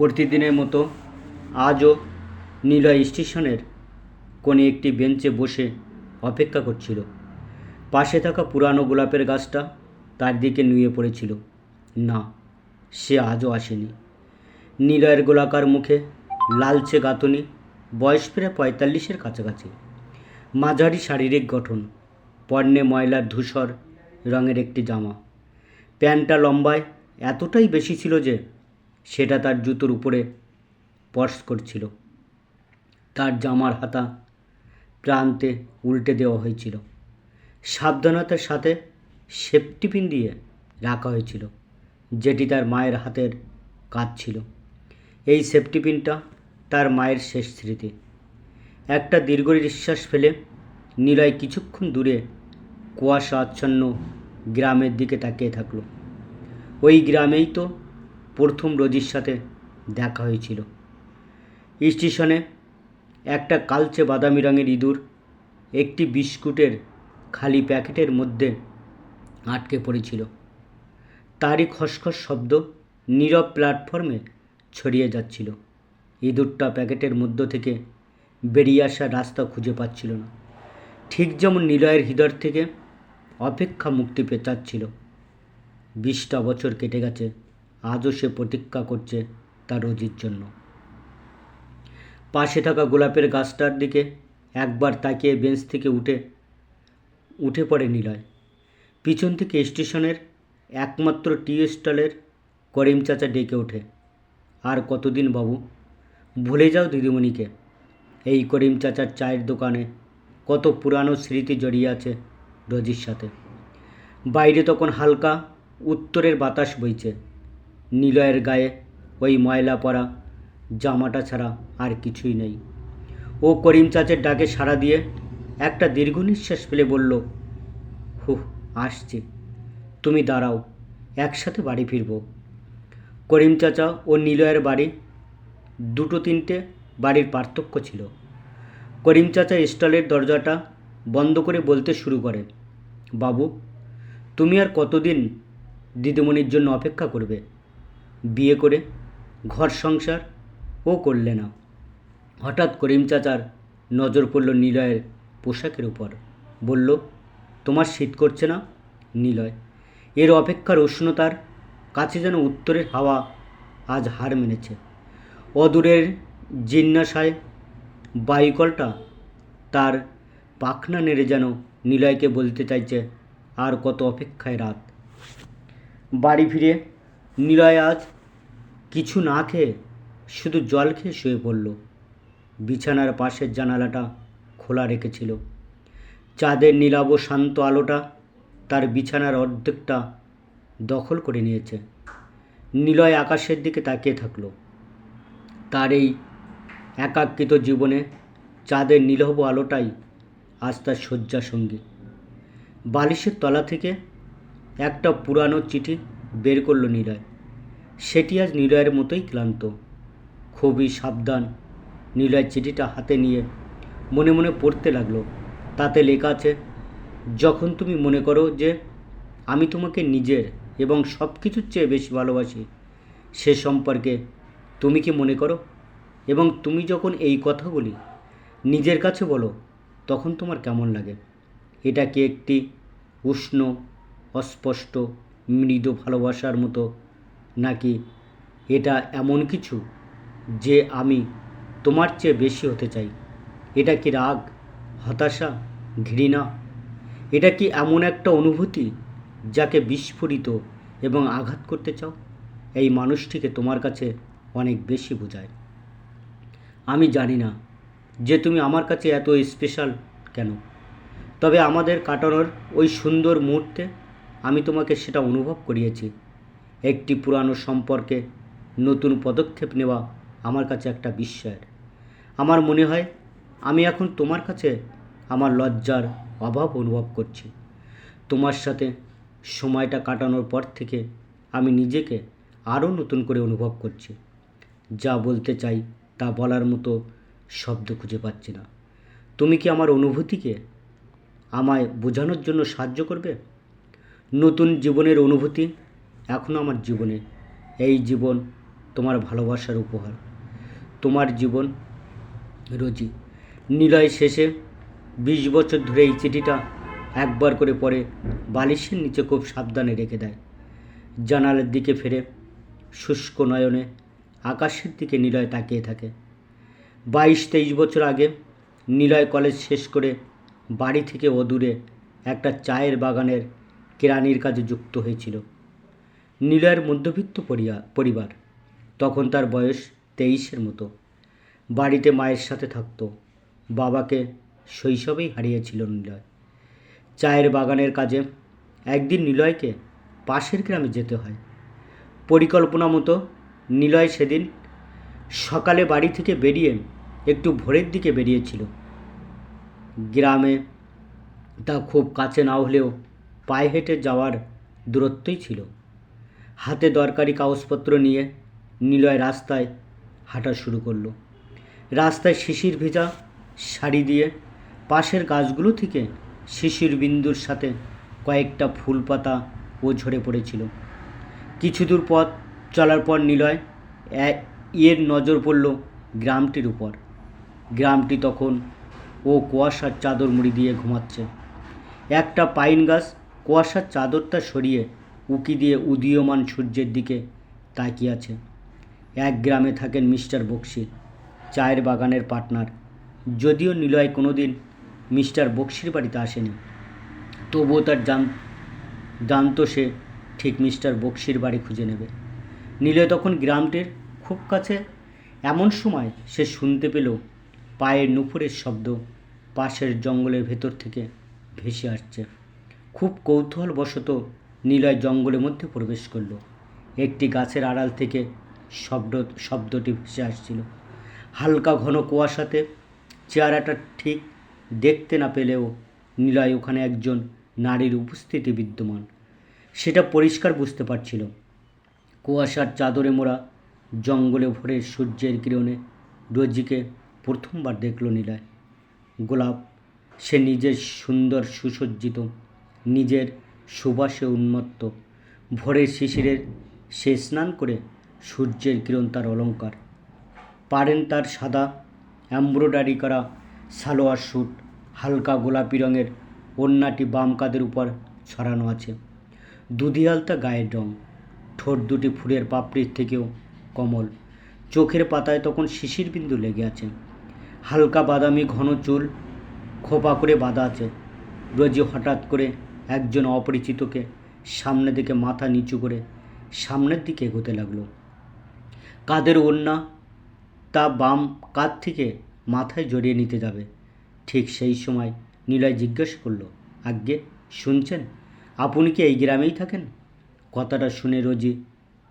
প্রতিদিনের মতো আজও নিলয় স্টেশনের কোণে একটি বেঞ্চে বসে অপেক্ষা করছিল। পাশে থাকা পুরানো গোলাপের গাছটা তার দিকে নুয়ে পড়েছিল। না, সে আজও আসেনি। নিলয়ের গোলাকার মুখে লালচে গাঁথনি, বয়স প্রায় পঁয়তাল্লিশের কাছাকাছি। মাঝারি শারীরিক গঠন পর্ণে ময়লার ধূসর রঙের একটি জামা। প্যান্টটা লম্বায় এতটাই বেশি ছিল যে সেটা তার জুতোর উপরে স্পর্শ করছিল। তার জামার হাতা প্রান্তে উল্টে দেওয়া হয়েছিল। সাবধানতার সাথে সেফটি পিন দিয়ে রাখা হয়েছিল, যেটি তার মায়ের হাতের কাজ ছিল। এই সেফটি পিনটা তার মায়ের শেষ স্মৃতি। একটা দীর্ঘ নিঃশ্বাস ফেলে নিলয় কিছুক্ষণ দূরে কুয়াশা আচ্ছন্ন গ্রামের দিকে তাকিয়ে থাকল। ওই গ্রামেই তো প্রথম রোজির সাথে দেখা হয়েছিল। স্টেশনে একটা কালচে বাদামি রঙের ইঁদুর, একটি বিস্কুটের খালি প্যাকেটের মধ্যে আটকে পড়েছিল। তারই খসখস শব্দ নীরব প্ল্যাটফর্মে ছড়িয়ে যাচ্ছিল। ইঁদুরটা প্যাকেটের মধ্য থেকে বেরিয়ে আসার রাস্তা খুঁজে পাচ্ছিল না। ঠিক যেমন নিলয়ের হৃদয় থেকে অপেক্ষা মুক্তি পেঁচাচ্ছিল। বিশটা বছর কেটে গেছে। আজও সে প্রতীক্ষা করছে তার রোজির জন্য। পাশে থাকা গোলাপের গাছটার দিকে একবার তাকিয়ে বেঞ্চ থেকে উঠে উঠে পড়ে নিলয়। পিছন থেকে স্টেশনের একমাত্র টি স্টলের করিম চাচা ডেকে ওঠে। আর কতদিন বাবু? ভুলে যাও দিদিমণিকে। এই করিম চাচার চায়ের দোকানে কত পুরানো স্মৃতি জড়িয়ে আছে রোজির সাথে। বাইরে তখন হালকা উত্তরের বাতাস বইছে। নিলয়ের গায়ে ওই ময়লা পরা, জামাটা ছাড়া আর কিছুই নেই। ও করিম চাচের ডাকে সাড়া দিয়ে একটা দীর্ঘ নিঃশ্বাস ফেলে বলল, হুহ, আসছে। তুমি দাঁড়াও, একসাথে বাড়ি ফিরবো। করিম চাচা ও নিলয়ের বাড়ি দুটো তিনটে বাড়ির পার্থক্য ছিল। করিম চাচা স্টলের দরজাটা বন্ধ করে বলতে শুরু করে বাবু, তুমি আর কতদিন দিদিমণির জন্য অপেক্ষা করবে? বিয়ে করে, ঘর সংসার ও করলে না। হঠাৎ করিম চাচার নজর পড়ল নিলয়ের পোশাকের উপর। বলল, তোমার শীত করছে না, নিলয়? এর অপেক্ষার উষ্ণতার কাছে যেন উত্তরের হাওয়া আজ হার মেনেছে। অদূরের জিজ্ঞাসায় বায়ুকলটা তার পাখনা নেড়ে যেন নিলয়কে বলতে চাইছে, আর কত অপেক্ষায় রাত? বাড়ি ফিরে নিলয় আজ কিছু না খেয়ে শুধু জল খেয়ে শুয়ে পড়ল। বিছানার পাশের জানালাটা খোলা রেখেছিল। চাঁদের নীলাভ শান্ত আলোটা তার বিছানার অর্ধেকটা দখল করে নিয়েছে। নিলয় আকাশের দিকে তাকিয়ে থাকল। তার এই একাকৃত জীবনে চাঁদের নীলভ আলোটাই আজ তার শয্যা সঙ্গী বালিশের তলা থেকে একটা পুরানো চিঠি বের করল নিলয় সেটি আজ নিলয়ের মতোই ক্লান্ত। খুবই সাবধান। নিলয় চিঠিটা হাতে নিয়ে মনে মনে পড়তে লাগল। তাতে লেখা আছে, যখন তুমি মনে করো যে আমি তোমাকে নিজের এবং সব কিছুর চেয়ে বেশি ভালোবাসি, সে সম্পর্কে তুমি কি মনে করো? এবং তুমি যখন এই কথাগুলি নিজের কাছে বলো, তখন তোমার কেমন লাগে? এটা কি একটি উষ্ণ, অস্পষ্ট মৃদু ভালোবাসার মতো, নাকি এটা এমন কিছু যে আমি তোমার চেয়ে বেশি হতে চাই? এটা কি রাগ, হতাশা, ঘৃণা? এটা কি এমন একটা অনুভূতি যাকে বিস্ফোরিত এবং আঘাত করতে চাও? এই মানুষটিকে তোমার কাছে অনেক বেশি বোঝায়। আমি জানি না যে তুমি আমার কাছে এত স্পেশাল কেন, তবে আমাদের কাটানোর ওই সুন্দর মুহূর্তে আমি তোমাকে সেটা অনুভব করিয়েছি। একটি পুরানো সম্পর্কে নতুন পদক্ষেপ নেওয়া আমার কাছে একটা বিস্ময়ের। আমার মনে হয় আমি এখন তোমার কাছে আমার লজ্জার অভাব অনুভব করছি। তোমার সাথে সময়টা কাটানোর পর থেকে আমি নিজেকে আরও নতুন করে অনুভব করছি। যা বলতে চাই তা বলার মতো শব্দ খুঁজে পাচ্ছি না। তুমি কি আমার অনুভূতিকে আমায় বোঝানোর জন্য সাহায্য করবে? নতুন জীবনের অনুভূতি এখনও আমার জীবনে। এই জীবন তোমার ভালোবাসার উপহার। তোমার জীবন রোজি নিলয় শেষে বিশ বছর ধরে এই চিঠিটা একবার করে পরে বালিশের নিচে খুব সাবধানে রেখে দেয়। জানালার দিকে ফেরে শুষ্ক নয়নে আকাশের দিকে নিলয় তাকিয়ে থাকে। বাইশ তেইশ বছর আগে নিলয় কলেজ শেষ করে বাড়ি থেকে অদূরে একটা চায়ের বাগানের কেরানির কাজে যুক্ত হয়েছিল। নিলয়ের মধ্যবিত্ত পরিবার। তখন তার বয়স তেইশের মতো। বাড়িতে মায়ের সাথে থাকতো। বাবাকে শৈশবেই হারিয়েছিল নিলয়। চায়ের বাগানের কাজে একদিন নিলয়কে পাশের গ্রামে যেতে হয়। পরিকল্পনা মতো নিলয় সেদিন সকালে বাড়ি থেকে বেরিয়ে একটু ভোরের দিকে বেরিয়েছিল। গ্রামে তা খুব কাছে না হলেও পায়ে হেঁটে যাওয়ার দূরত্বই ছিল। হাতে দরকারি কাগজপত্র নিয়ে নিলয় রাস্তায় হাঁটা শুরু করল। রাস্তায় শিশির ভেজা শাড়ি দিয়ে পাশের গাছগুলো থেকে শিশির বিন্দুর সাথে কয়েকটা ফুল পাতা ও ঝরে পড়েছিল। কিছু দূর পথ চলার পর নিলয় এর নজর পড়ল গ্রামটির উপর। গ্রামটি তখন ও কুয়াশার চাদর মুড়ি দিয়ে ঘুমাচ্ছে। একটা পাইন গাছ কুয়াশার চাদরটা সরিয়ে উকি দিয়ে উদীয়মান সূর্যের দিকে তাকিয়ে আছে এক গ্রামে থাকেন মিস্টার বক্সি, চায়ের বাগানের পার্টনার। যদিও নিলয় কোনোদিন মিস্টার বক্সির বাড়িতে আসেনি, তবুও তার জান, জানতো সে ঠিক মিস্টার বক্সির বাড়ি খুঁজে নেবে। নিলয় তখন গ্রামটির খুব কাছে। এমন সময় সে শুনতে পেল পায়ের নুপুরের শব্দ পাশের জঙ্গলের ভেতর থেকে ভেসে আসছে। খুব কৌতূহলবশত নিলয় জঙ্গলের মধ্যে প্রবেশ করল। একটি গাছের আড়াল থেকে শব্দ, শব্দটি ভেসে আসছিল। হালকা ঘন কুয়াশাতে চেহারাটা ঠিক দেখতে না পেলেও নিলয় ওখানে একজন নারীর উপস্থিতি বিদ্যমান। সেটা পরিষ্কার বুঝতে পারছিল। কুয়াশার চাদরে মোড়া জঙ্গলে ভরে সূর্যের কিরণে রোজিকে প্রথমবার দেখল নিলয়। গোলাপ, সে নিজের সুন্দর সুসজ্জিত নিজের সুবাসে উন্মত্ত। ভোরের শিশিরের সে স্নান করে সূর্যের কিরণ তার অলঙ্কার। পারেন তার সাদা, এমব্রয়ডারি করা সালোয়ার স্যুট, হালকা গোলাপি রঙের ওড়নাটি বাম কাদের উপর ছড়ানো আছে। দুধিয়ালতা গায়ের রং, ঠোঁট দুটি ফুলের পাপড়ির থেকেও কমল। চোখের পাতায় তখন শিশির বিন্দু লেগে আছে। হালকা বাদামি ঘন চুল খোপা করে বাঁধা আছে। রোজি হঠাৎ করে একজন অপরিচিতকে সামনে দিকে মাথা নিচু করে সামনের দিকে এগোতে লাগল। কাদের ওড়না? তা বাম কাঁধ থেকে মাথায় জড়িয়ে নিতে যাবে। ঠিক সেই সময় নিলয় জিজ্ঞেস করল, আজ্ঞে, শুনছেন? আপনি কি এই গ্রামেই থাকেন? কথাটা শুনে রোজি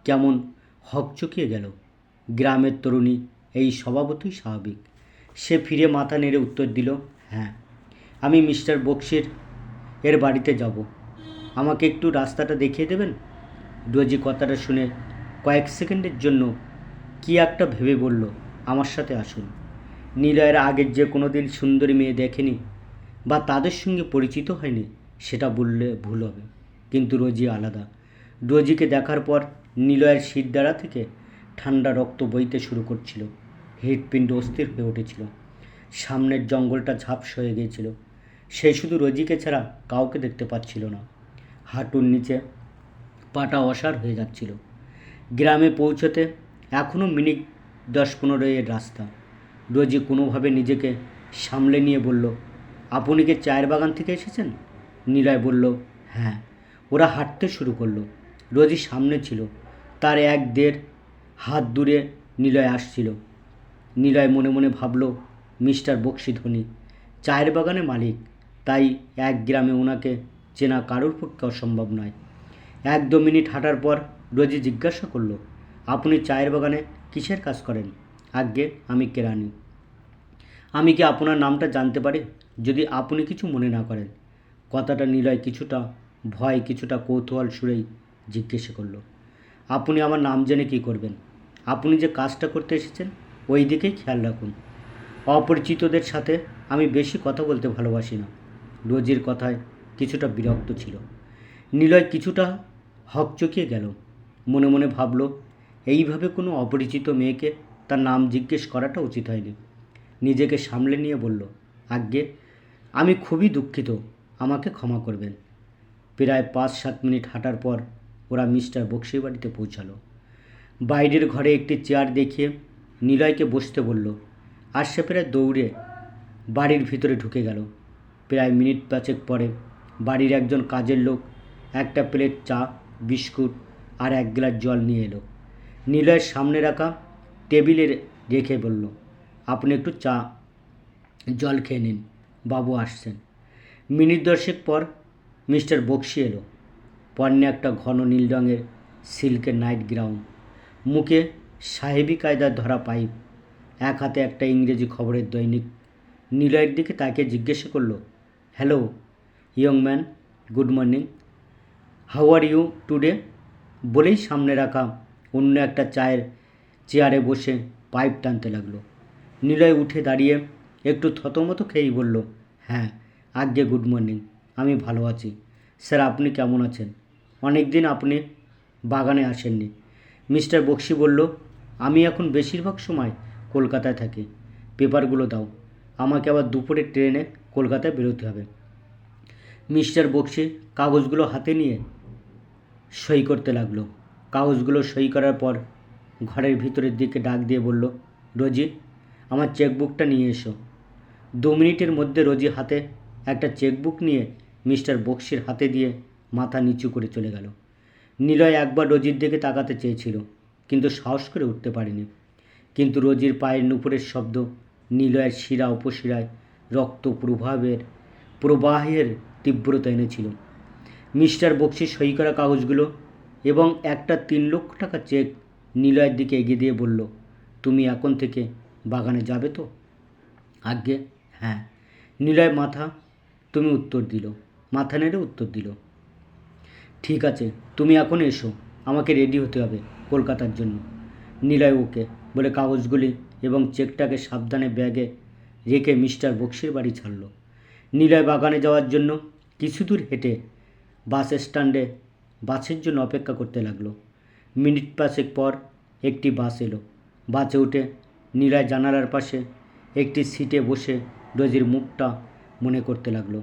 কেমন হকচকিয়ে গেল। গ্রামের তরুণী এই স্বভাবতই স্বাভাবিক। সে ফিরে মাথা নেড়ে উত্তর দিল হ্যাঁ আমি মিস্টার বক্সির এর বাড়িতে যাব। আমাকে একটু রাস্তাটা দেখিয়ে দেবেন? রোজি কথাটা শুনে কয়েক সেকেন্ডের জন্য কি একটা ভেবে বলল, আমার সাথে আসুন। নিলয়ের আগের যে কোনো দিন সুন্দরী মেয়ে দেখেনি বা তাদের সঙ্গে পরিচিত হয়নি, সেটা বললে ভুল হবে। কিন্তু রোজি আলাদা। রোজিকে দেখার পর নিলয়ের শিরদাঁড়া থেকে ঠান্ডা রক্ত বইতে শুরু করছিল। হৃৎপিণ্ড অস্থির হয়ে উঠেছিল। সামনের জঙ্গলটা ঝাপস হয়ে গিয়েছিল। সে শুধু রোজিকে ছাড়া কাউকে দেখতে পাচ্ছিল না। হাঁটুর নিচে পাটা অসার হয়ে যাচ্ছিল। গ্রামে পৌঁছতে এখনও মিনিট দশ পনেরো এর রাস্তা। রোজি কোনোভাবে নিজেকে সামলে নিয়ে বলল, আপনি কি চায়ের বাগান থেকে এসেছেন? নিলয় বলল হ্যাঁ। ওরা হাঁটতে শুরু করল। রোজি সামনে ছিল। তার এক দেড় হাত দূরে নিলয় আসছিল। নিলয় মনে মনে ভাবল, মিস্টার বক্সি ধনী চায়ের বাগানে মালিক। তাই এক গ্রামে ওনাকে চেনা কারোর পক্ষে অসম্ভব নয়। এক দু মিনিট হাঁটার পর রোজি জিজ্ঞাসা করল, আপনি চায়ের বাগানে কিসের কাজ করেন? আজ্ঞে, আমি কেরানি আমি কি আপনার নামটা জানতে পারি? যদি আপনি কিছু মনে না করেন। কথাটা নিলয় কিছুটা ভয়, কিছুটা কৌতূহল সুরেই জিজ্ঞেস করল, আপনি আমার নাম জেনে কী করবেন? আপনি যে কাজটা করতে এসেছেন, ওই দিকেই খেয়াল রাখুন। অপরিচিতদের সাথে আমি বেশি কথা বলতে ভালোবাসি না। রোজির কথায় কিছুটা বিরক্ত ছিল। নিলয় কিছুটা হকচকিয়ে গেল। মনে মনে ভাবল, এইভাবে কোনো অপরিচিত মেয়েকে তার নাম জিজ্ঞেস করাটা উচিত হয়নি। নিজেকে সামলে নিয়ে বলল, আজ্ঞে, আমি খুবই দুঃখিত, আমাকে ক্ষমা করবেন। প্রায় পাঁচ সাত মিনিট হাঁটার পর ওরা মিস্টার বক্সির বাড়িতে পৌঁছালো। বাইরের ঘরে একটি চেয়ার দেখিয়ে নিলয়কে বসতে বলল, আর সে প্রায় দৌড়ে বাড়ির ভিতরে ঢুকে গেল। প্রায় মিনিট পাঁচেক পরে বাড়ির একজন কাজের লোক একটা প্লেট চা, বিস্কুট আর এক গ্লাস জল নিয়ে এলো। নিলয়ের সামনে রাখা টেবিলে রেখে বলল, আপনি একটু চা, জল খেয়ে নিন, বাবু আসছেন। মিনিট দশেক পর মিস্টার বক্সি এলো। পণ্যে একটা ঘন নীল রঙের সিল্কের নাইট গ্রাউন্ড মুখে সাহেবি কায়দার ধরা পাইপ, এক হাতে একটা ইংরেজি খবরের দৈনিক। নিলয়ের দিকে তাকে জিজ্ঞেস করল hello young man good morning how are you today বলেই সামনে রাখা অন্য একটা চায়ের চেয়ারে বসে পাইপ টানতে লাগল। নিলয় উঠে দাঁড়িয়ে একটু থতমতো খেয়েই বলল হ্যাঁ আজ্ঞে গুড মর্নিং আমি ভালো আছি। স্যার, আপনি কেমন আছেন? অনেক দিন আপনি বাগানে আসেননি। মিস্টার বক্সি বলল, আমি এখন বেশিরভাগ সময় কলকাতায় থাকি। পেপারগুলো দাও। আমাকে আবার দুপুরে ট্রেনে কলকাতায় বেরোতে হবে। মিস্টার বক্সি কাগজগুলো হাতে নিয়ে সই করতে লাগল। কাগজগুলো সই করার পর ঘরের ভিতরের দিকে ডাক দিয়ে বলল, রোজি, আমার চেকবুকটা নিয়ে এসো। দু মিনিটের মধ্যে রোজি হাতে একটা চেকবুক নিয়ে মিস্টার বক্সির হাতে দিয়ে মাথা নিচু করে চলে গেল। নিলয় একবার রোজির দিকে তাকাতে চেয়েছিল, কিন্তু সাহস করে উঠতে পারেনি। কিন্তু রোজির পায়ের নুপুরের শব্দ নিলয়ের শিরা উপশিরায় রক্ত প্রভাবের প্রবাহের তীব্রতা এনেছিল। মিস্টার বক্সি সই করা কাগজগুলো এবং একটা তিন লক্ষ টাকা চেক নিলয়ের দিকে এগিয়ে দিয়ে বলল, তুমি এখন থেকে বাগানে যাবে তো? আজ্ঞে হ্যাঁ। নিলয় মাথা, তুমি উত্তর দিল। মাথা নেড়ে উত্তর দিল, ঠিক আছে, তুমি এখন এসো, আমাকে রেডি হতে হবে কলকাতার জন্য। নিলয় ওকে বলে কাগজগুলি এবং চেকটাকে সাবধানে ব্যাগে রেখে মিস্টার বক্সির বাড়ি ছাড়ল। নিলয় বাগানে যাওয়ার জন্য কিছু দূর হেঁটে বাস স্ট্যান্ডে বাসের জন্য অপেক্ষা করতে লাগল। মিনিট পাঁচেক পর একটি বাস এলো। বাসে উঠে নীলায় জানালার পাশে একটি সিটে বসে রোজির মুখটা মনে করতে লাগল।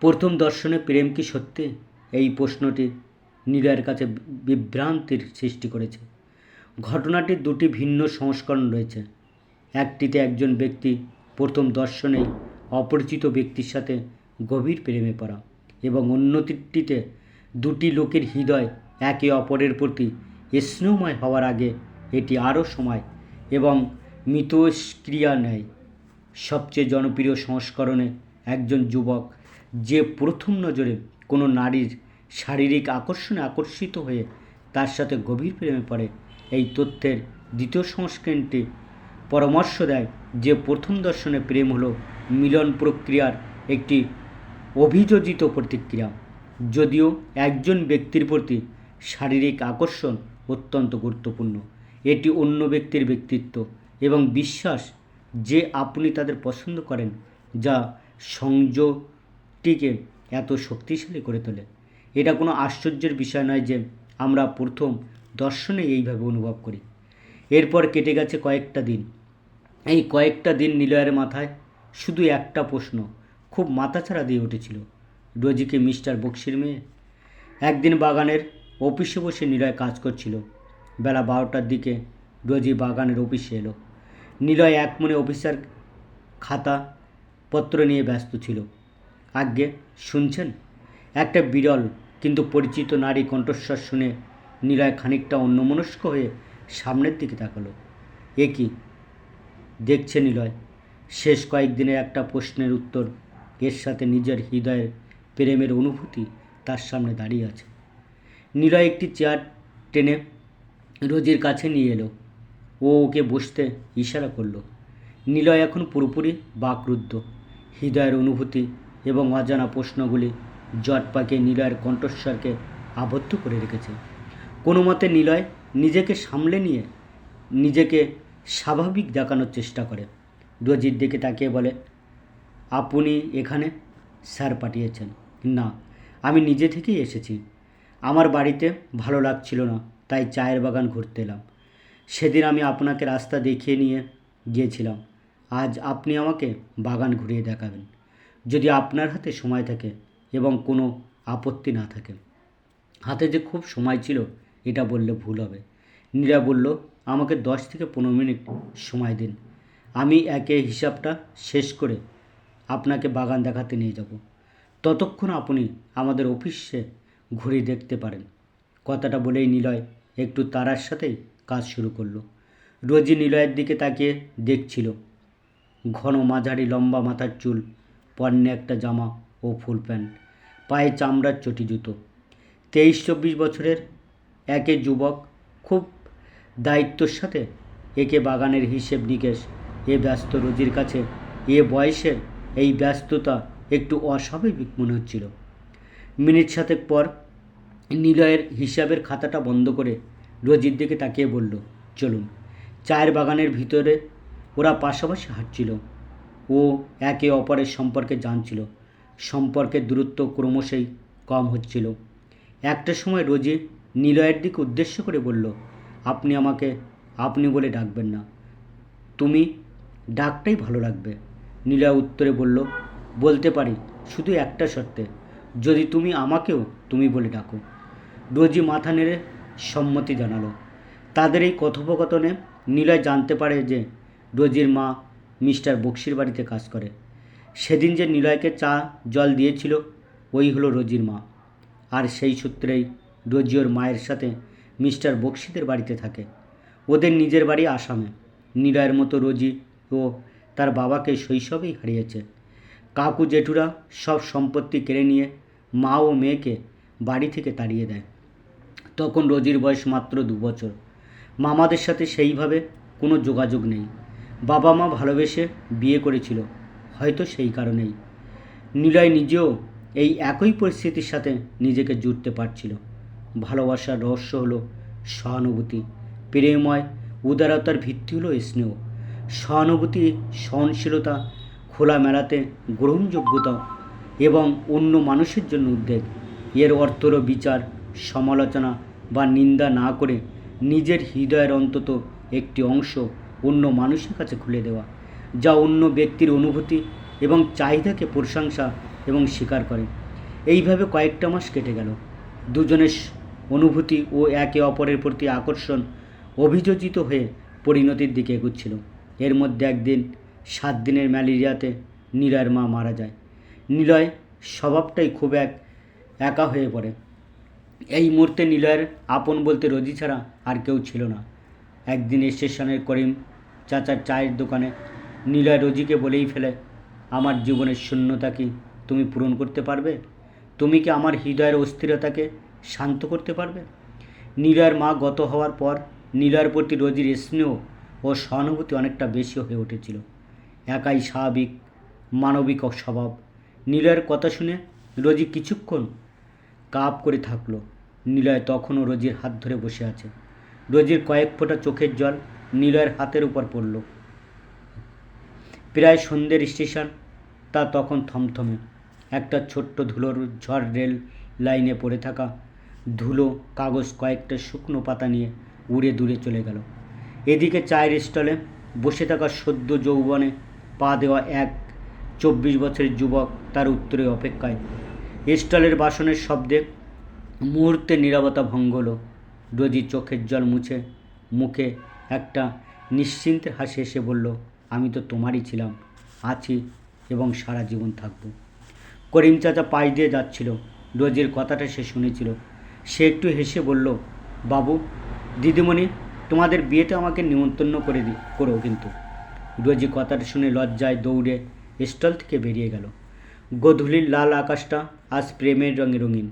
প্রথম দর্শনে প্রেম কি সত্যি? এই প্রশ্নটি নীলয়ের কাছে বিভ্রান্তির সৃষ্টি করেছে। ঘটনাটির দুটি ভিন্ন সংস্করণ রয়েছে। একটিতে একজন ব্যক্তি প্রথম দর্শনেই অপরিচিত ব্যক্তির সাথে গভীর প্রেমে পড়া এবং অন্যটিতে দুটি লোকের হৃদয় একে অপরের প্রতি স্নেহময় হওয়ার আগে এটি আরও সময় এবং মিথস্ক্রিয়া নেয়। সবচেয়ে জনপ্রিয় সংস্করণে একজন যুবক যে প্রথম নজরে কোনো নারীর শারীরিক আকর্ষণে আকর্ষিত হয়ে তার সাথে গভীর প্রেমে পড়ে, এই তথ্যের দ্বিতীয় সংস্করণটি পরামর্শ দেয় যে প্রথম দর্শনে প্রেম হলো মিলন প্রক্রিয়ার একটি অভিযোজিত প্রতিক্রিয়া। যদিও একজন ব্যক্তির প্রতি শারীরিক আকর্ষণ অত্যন্ত গুরুত্বপূর্ণ। এটি অন্য ব্যক্তির ব্যক্তিত্ব এবং বিশ্বাস যে আপনি তাদের পছন্দ করেন যা সংযোগটিকে এত শক্তিশালী করে তোলে। এটা কোনো আশ্চর্যের বিষয় নয় যে আমরা প্রথম দর্শনে এইভাবে অনুভব করি। এরপর কেটে গেছে কয়েকটা দিন। এই কয়েকটা দিন নিলয়ের মাথায় শুধু একটা প্রশ্ন, খুব মাথাছাড়া দিয়ে উঠেছিল। রোজিকে মিস্টার বক্সির মেয়ে? একদিন বাগানের অফিসে বসে নিলয় কাজ করছিল। বেলা বারোটার দিকে রোজি বাগানের অফিসে এলো। নিলয় এক মনে অফিসার খাতা পত্র নিয়ে ব্যস্ত ছিল। আজ্ঞে, শুনছেন? একটা বিরল কিন্তু পরিচিত নারী কণ্ঠস্বর শুনে নিলয় খানিকটা অন্যমনস্ক হয়ে সামনের দিকে তাকালো। এ কি? দেখছে নিলয়। শেষ কয়েকদিনের একটা প্রশ্নের উত্তর এর সাথে নিজের হৃদয়ের প্রেমের অনুভূতি তার সামনে দাঁড়িয়ে আছে। নিলয় একটি চেয়ার টেনে রোজির কাছে নিয়ে এলো। ও ওকে বসতে ইশারা করল। নিলয় এখন পুরোপুরি বাকরুদ্ধ। হৃদয়ের অনুভূতি এবং অজানা প্রশ্নগুলি জট পাকে নিলয়ের কণ্ঠস্বরকে আবদ্ধ করে রেখেছে। কোনো মতে নিলয় নিজেকে সামলে নিয়ে নিজেকে স্বাভাবিক দেখানোর চেষ্টা করে। রোজির দিকে তাকিয়ে বলে, আপনি এখানে স্যার পাঠিয়েছেন। না, আমি নিজে থেকেই এসেছি। আমার বাড়িতে ভালো লাগছিল না, তাই চায়ের বাগান ঘুরতে এলাম। সেদিন আমি আপনাকে রাস্তা দেখিয়ে নিয়ে গিয়েছিলাম। আজ আপনি আমাকে বাগান ঘুরিয়ে দেখাবেন। যদি আপনার হাতে সময় থাকে এবং কোনো আপত্তি না থাকে। হাতে যে খুব সময় ছিল, এটা বললে ভুল হবে। নীরা বলল আমাকে দশ থেকে পনেরো মিনিট সময় দিন। আমি একে হিসাবটা শেষ করে আপনাকে বাগান দেখাতে নিয়ে যাব। ততক্ষণ আপনি আমাদের অফিসে ঘুরে দেখতে পারেন। কথাটা বলেই নিলয় একটু তারার সাথেই কাজ শুরু করল। রোজি নিলয়ের দিকে তাকিয়ে দেখছিল। ঘন মাঝারি লম্বা মাথার চুল, পণ্যে একটা জামা ও ফুল প্যান্ট, পায়ে চামড়ার চটি জুতো। তেইশ চব্বিশ বছরের একে যুবক খুব দায়িত্বর সাথে একে বাগানের হিসেব নিকেশ, এ ব্যস্ত রোজির কাছে এ বয়সের এই ব্যস্ততা একটু অস্বাভাবিক মনে হচ্ছিল। মিনিট সাতেক পর নিলয়ের হিসাবের খাতাটা বন্ধ করে রোজির দিকে তাকিয়ে বলল, চলুন, চায়ের বাগানের ভিতরে ওরা পাশাপাশি হাঁটছিল। ও একে অপরের সম্পর্কে জানছিল। সম্পর্কের দূরত্ব ক্রমশই কম হচ্ছিল। একটা সময় রোজি নিলয়ের দিকে উদ্দেশ্য করে বলল আপনি আমাকে, আপনি বলে ডাকবেন না। তুমি ডাকটাই ভালো লাগবে নীলয় উত্তরে বলল। বলতে পারি, শুধু একটা শর্তে, যদি তুমি আমাকেও তুমি বলে ডাকো। রোজি মাথা নেড়ে সম্মতি জানালো। তাদের এই কথোপকথনে নিলয় জানতে পারে যে রোজির মা মিস্টার বক্সির বাড়িতে কাজ করে। সেদিন যে নিলয়কে চা, জল দিয়েছিল, ওই হলো রোজির মা। আর সেই সূত্রেই রোজি ওর মায়ের সাথে মিস্টার বক্সিদের বাড়িতে থাকে। ওদের নিজের বাড়ি আসামে। নিলয়ের মতো রোজি ও তার বাবাকে শৈশবেই হারিয়েছে। কাকু জেঠুরা সব সম্পত্তি কেড়ে নিয়ে মা ও মেয়েকে বাড়ি থেকে তাড়িয়ে দেয়। তখন রোজির বয়স মাত্র দু বছর। মামাদের সাথে সেইভাবে কোনো যোগাযোগ নেই। বাবা মা ভালোবেসে বিয়ে করেছিল, হয়তো সেই কারণেই। নিলয় নিজেও এই একই পরিস্থিতির সাথে নিজেকে জুড়তে পারছিল। ভালোবাসার রহস্য হলো সহানুভূতি, প্রেমময়, উদারতার ভিত্তি হলো স্নেহ। সহানুভূতি, সহনশীলতা খোলামেলাতে গ্রহণযোগ্যতা এবং অন্য মানুষের জন্য উদ্বেগ। এর অর্থ হলো বিচার, সমালোচনা বা নিন্দা না করে নিজের হৃদয়ের অন্তত একটি অংশ অন্য মানুষের কাছে খুলে দেওয়া, যা অন্য ব্যক্তির অনুভূতি এবং চাহিদাকে প্রশংসা এবং স্বীকার করে। এইভাবে কয়েকটা মাস কেটে গেল। দুজনের অনুভূতি ও একে অপরের প্রতি আকর্ষণ অভিযোজিত হয়ে পরিণতির দিকে এগুচ্ছিল। এর মধ্যে একদিন, সাত দিনের ম্যালেরিয়াতে নীলয়ের মা মারা যায়। নিলয় স্বভাবটাই খুব এক, একা হয়ে পড়ে। এই মুহূর্তে নিলয়ের আপন বলতে রোজি ছাড়া আর কেউ ছিল না। একদিন স্টেশনের করিম চাচার চায়ের দোকানে নিলয় রোজিকে বলেই ফেলে, আমার জীবনের শূন্যতা কি তুমি পূরণ করতে পারবে? তুমি কি আমার হৃদয়ের অস্থিরতাকে শান্ত করতে পারবে? নীলয়ের মা গত হওয়ার পর নীলয়ের প্রতি রোজির স্নেহ ও সহানুভূতি অনেকটা বেশি হয়ে উঠেছিল। একাই স্বাভাবিক, মানবিক স্বভাব। নীলয়ের কথা শুনে রোজি কিছুক্ষণ কাপ করে থাকল। নিলয় তখনও রোজির হাত ধরে বসে আছে। রোজির কয়েক ফোঁটা চোখের জল নিলয়ের হাতের উপর পড়ল। প্রায় সন্ধ্যের স্টেশন, তা তখন থমথমে। একটা ছোট্ট ধুলোর ঝড় রেল লাইনে পড়ে থাকা ধুলো, কাগজ, কয়েকটা শুকনো পাতা নিয়ে উড়ে দূরে চলে গেল। এদিকে চায়ের স্টলে বসে থাকা সদ্য যৌবনে পা দেওয়া এক চব্বিশ বছরের যুবক তার উত্তরে অপেক্ষায়। স্টলের বাসনের শব্দে মুহূর্তে নীরবতা ভঙ্গ হলো। রোজি চোখের জল মুছে মুখে একটা নিশ্চিন্তের হাসি এসে বলল, আমি তো তোমারই ছিলাম, আছি এবং সারা জীবন থাকব। করিম চাচা পাশ দিয়ে যাচ্ছিল। রোজির কথাটা সে শুনেছিল। সে একটু হেসে বলল, বাবু, দিদিমণি, তোমাদের বিয়েতে আমাকে নিমন্ত্রণ করে দি, করো কিন্তু। রোজি কথাটা শুনে লজ্জায় দৌড়ে স্টল থেকে বেরিয়ে গেল। গোধূলির লাল আকাশটা আজ প্রেমের রঙে রঙিন।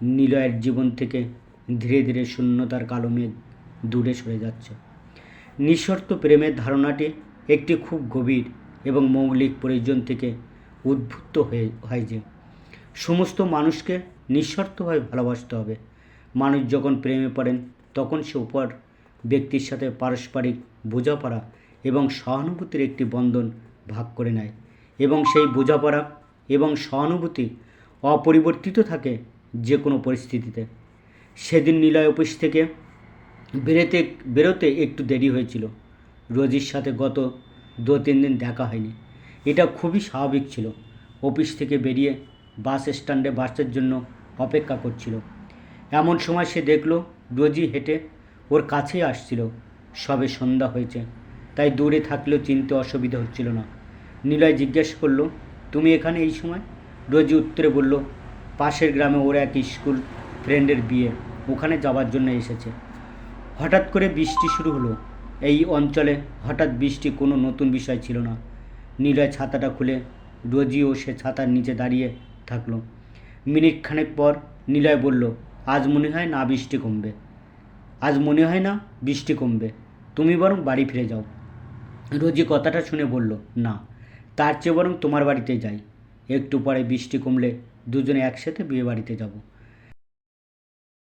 নিলয়ের জীবন থেকে ধীরে ধীরে শূন্যতার কালো মেঘ দূরে সরে যাচ্ছে। নিঃশর্ত প্রেমের ধারণাটি একটি খুব গভীর এবং মৌলিক প্রয়োজন থেকে উদ্ভূত হয়ে, হয় যে সমস্ত মানুষকে নিঃস্বার্থভাবে ভালোবাসতে হবে। মানুষ যখন প্রেমে পড়েন, তখন সে উপর ব্যক্তির সাথে পারস্পরিক বোঝাপড়া এবং সহানুভূতির একটি বন্ধন ভাগ করে নেয় এবং সেই বোঝাপড়া এবং সহানুভূতি অপরিবর্তিত থাকে যে কোনো পরিস্থিতিতে। সেদিন নিলয় অফিস থেকে বেরোতে বেরোতে একটু দেরি হয়েছিল। রোজির সাথে গত দু তিন দিন দেখা হয়নি। এটা খুবই স্বাভাবিক ছিল। অফিস থেকে বেরিয়ে বাস স্ট্যান্ডে বাসের জন্য অপেক্ষা করছিল। এমন সময় সে দেখল রোজি হেঁটে ওর কাছেই আসছিল। সবে সন্ধ্যা হয়েছে, তাই দূরে থাকলেও চিনতে অসুবিধা হচ্ছিল না। নিলয় জিজ্ঞেস করল, তুমি এখানে এই সময়? রোজি উত্তরে বলল, পাশের গ্রামে ওর এক স্কুল ফ্রেন্ডের বিয়ে, ওখানে যাওয়ার জন্য এসেছে। হঠাৎ করে বৃষ্টি শুরু হলো। এই অঞ্চলে হঠাৎ বৃষ্টি কোনো নতুন বিষয় ছিল না। নিলয় ছাতাটা খুলে রোজি ও সে ছাতার নিচে দাঁড়িয়ে থাকল। মিনিট খানেক পর নিলয় বলল, আজ মনে হয় না বৃষ্টি কমবে। আজ মনে হয় না বৃষ্টি কমবে। তুমি বরং বাড়ি ফিরে যাও। রোজি কথাটা শুনে বলল, না, তার চেয়ে বরং তোমার বাড়িতে যাই। একটু পরে বৃষ্টি কমলে দুজনে একসাথে বিয়ে বাড়িতে যাব।